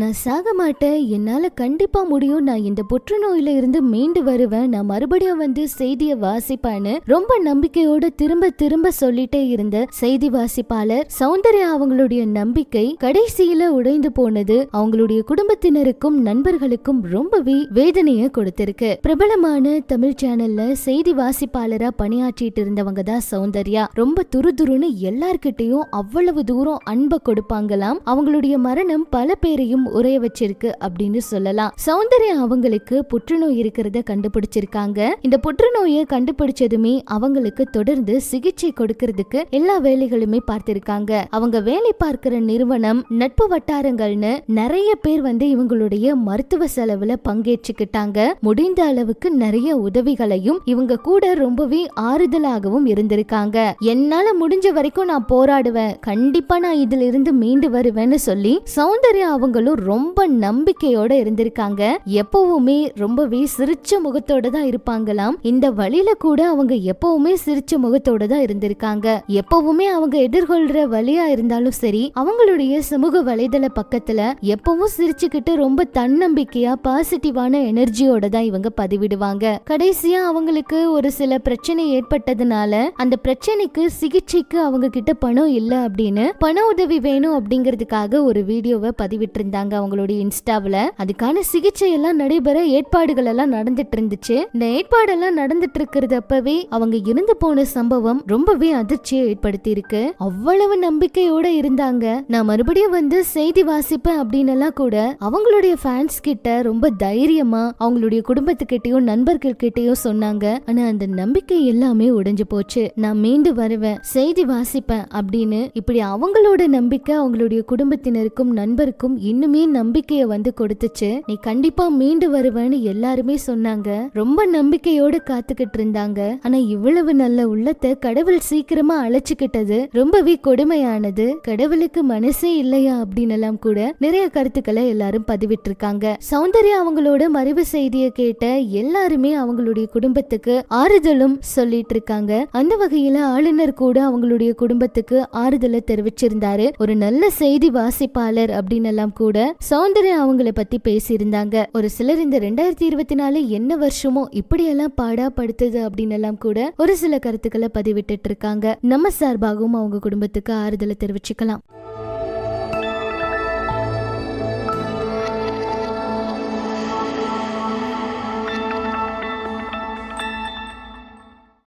நான் சாக மாட்டேன். என்னால கண்டிப்பா முடியும். நான் இந்த புற்றுநோயில இருந்து மீண்டு வருவேன். நான் மறுபடியும் வந்து செய்தியை வாசிப்பேன்னு ரொம்ப நம்பிக்கையோட திரும்ப திரும்ப சொல்லிட்டே இருந்த செய்தி வாசிப்பாளர் சௌந்தர்யா அவங்களுடைய நம்பிக்கை கடைசியில உடைந்து போனது. அவங்களுடைய குடும்பத்தினருக்கும் நண்பர்களுக்கும் ரொம்பவே வேதனையை கொடுத்திருக்கு. பிரபலமான தமிழ் சேனல்ல செய்தி வாசிப்பாளரா பணியாற்றிட்டு இருந்தவங்க தான் சௌந்தர்யா. ரொம்ப துருதுருன்னு எல்லார்கிட்டையும் அவ்வளவு தூரம் அன்பை கொடுப்பாங்களாம். அவங்களுடைய மரணம் பல பேரையும் உரைய வச்சிருக்கு அப்படின்னு சொல்லலாம். சௌந்தர்யா அவங்களுக்கு புற்றுநோய் இருக்கிறத கண்டுபிடிச்சிருக்காங்க. இந்த புற்றுநோயை கண்டுபிடிச்சதுமே அவங்களுக்கு தொடர்ந்து சிகிச்சை கொடுக்கறதுக்கு எல்லா வேலைகளுமே பார்த்திருக்காங்க. அவங்க வேலை பார்க்கிற நிறுவனம் நட்பு வட்டாரங்கள்னு நிறைய பேர் வந்து இவங்களுடைய மருத்துவ செலவுல பங்கேற்றுக்கிட்டாங்க. முடிந்த அளவுக்கு நிறைய உதவிகளையும் இவங்க கூட ரொம்பவே ஆறுதலாகவும் இருந்திருக்காங்க. என்னால முடிஞ்ச வரைக்கும் நான் போராடுவேன். கண்டிப்பா நான் இதுல இருந்து மீண்டு வருவேன்னு சொல்லி சௌந்தர்யா அவங்களும் ரொம்ப நம்பிக்கையோட இருந்திருக்காங்க. எப்பவுமே ரொம்பவே சிரிச்ச முகத்தோட தான் இருப்பாங்களாம். இந்த வழியில கூட அவங்க எப்பவுமே சிரிச்ச முகத்தோட தான் இருந்திருக்காங்க. எப்பவுமே அவங்க எதிர்கொள்ற வழியா இருந்தாலும் சரி அவங்களுடைய சமூக வலைதள பக்கத்துல எப்பவும் சிரிச்சுக்கிட்டு ரொம்ப தன்னம்பிக்கையா பாசிட்டிவான எனர்ஜியோட தான் இவங்க பதிவிடுவாங்க. கடைசியா அவங்களுக்கு ஒரு சில பிரச்சனை ஏற்பட்டதுனால அந்த பிரச்சனைக்கு சிகிச்சைக்கு அவங்க கிட்ட பணம் இல்ல அப்படின்னு பண உதவி வேணும் அப்படிங்கறதுக்காக ஒரு வீடியோவை பதிவிட்டு இருந்தாங்க அவங்களுடைய இன்ஸ்டாவில். அதுக்கான சிகிச்சை எல்லாம் நடைபெற ஏற்பாடுகள் எல்லாம் நடந்துட்டு இருந்துச்சு இந்த ஏற்பாடெல்லாம் நடந்துட்டு இருக்கிறது அப்பவே அவங்க இருந்து போன சம்பவம் ரொம்பவே அதிர்ச்சியை ஏற்படுத்தி இருக்கு அவ்வளவு நம்பிக்கையோட இருந்தாங்க. நான் மறுபடியும் வந்து செய்தி வாசிப்பேன் அப்படின்னு எல்லாம் கூட அவங்களுடைய ஃபேன்ஸ் கிட்ட ரொம்ப தைரியமா அவங்களுடைய குடும்பத்துக்கிட்டயும் நண்பர்கள் கிட்டயும் சொன்னாங்க. ஆனா அந்த நம்பிக்கை எல்லாமே உடைஞ்சு போச்சு. நான் மீண்டு வருவேன் செய்தி வாசிப்பேன் அப்படின்னு. இப்படி அவங்களோட நம்பிக்கை அவங்களுடைய குடும்பத்தினருக்கும் நண்பருக்கும் இன்னும் நம்பிக்கைய வந்து கொடுத்துச்சு. நீ கண்டிப்பா மீண்டு வருவேன்னு எல்லாருமே சொன்னாங்க. ரொம்ப நம்பிக்கையோட காத்துக்கிட்டு இருந்தாங்க ஆனா இவ்வளவு நல்ல உள்ளத்தை கடவுள் சீக்கிரமா அழைச்சுக்கிட்டது ரொம்பவே கொடுமையானது. கடவுளுக்கு மனசே இல்லையா அப்படின்னு எல்லாம் கூட நிறைய கருத்துக்களை எல்லாரும் பதிவிட்டு இருக்காங்க சௌந்தர்யா அவங்களோட மறைவு செய்தியை கேட்ட எல்லாருமே அவங்களுடைய குடும்பத்துக்கு ஆறுதலும் சொல்லிட்டு இருக்காங்க அந்த வகையில ஆளுநர் கூட அவங்களுடைய குடும்பத்துக்கு ஆறுதலை தெரிவிச்சிருந்தாரு. ஒரு நல்ல செய்தி வாசிப்பாளர் அப்படின்னு எல்லாம் கூட சௌந்தர்யா அவங்கள பத்தி பேசியிருந்தாங்க. ஒரு சிலர் இந்த ரெண்டாயிரத்தி இருபத்தி நாலு என்ன வருஷமோ இப்படியெல்லாம் பாடா படுத்துது அப்படின்னு எல்லாம் கூட ஒரு சில கருத்துக்களை பதிவிட்டு இருக்காங்க. நம்ம சார்பாகவும் அவங்க குடும்பத்துக்கு ஆறுதலை தெரிவிச்சுக்கலாம்.